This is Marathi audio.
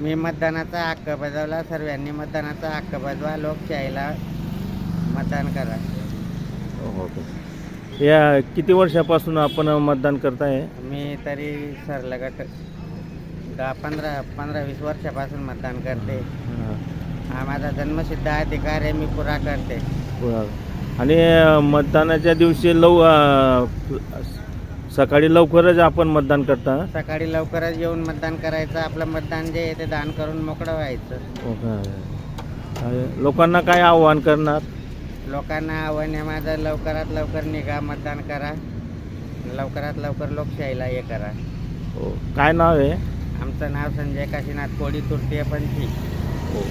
मी मतदानाचा हक्क बजावला सर्वांनी मतदानाचा हक्क बजवा लोकशाहीला मतदान करा. हो या किती वर्षापासून आपण मतदान करताय? मी तरी सरलगट दहा पंधरा पंधरा वीस वर्षापासून मतदान करते. हां. हा माझा जन्मसिद्ध अधिकार आहे मी पुरा करते. आणि मतदानाच्या दिवशी लव सकाळी लवकरच आपण मतदान करता. सकाळी लवकरच येऊन मतदान करायचं. आपलं मतदान जे आहे ते दान करून मोकळं व्हायचं. लोकांना काय आव्हान करणार? लोकांना आव्हान आहे माझं लवकरात लवकर निघा मतदान करा. लवकरात लवकर लोकशाहीला हे करा. हो. काय नाव आहे? आमचं नाव संजय काशीनाथ कोळी तृतीय पंथी. हो.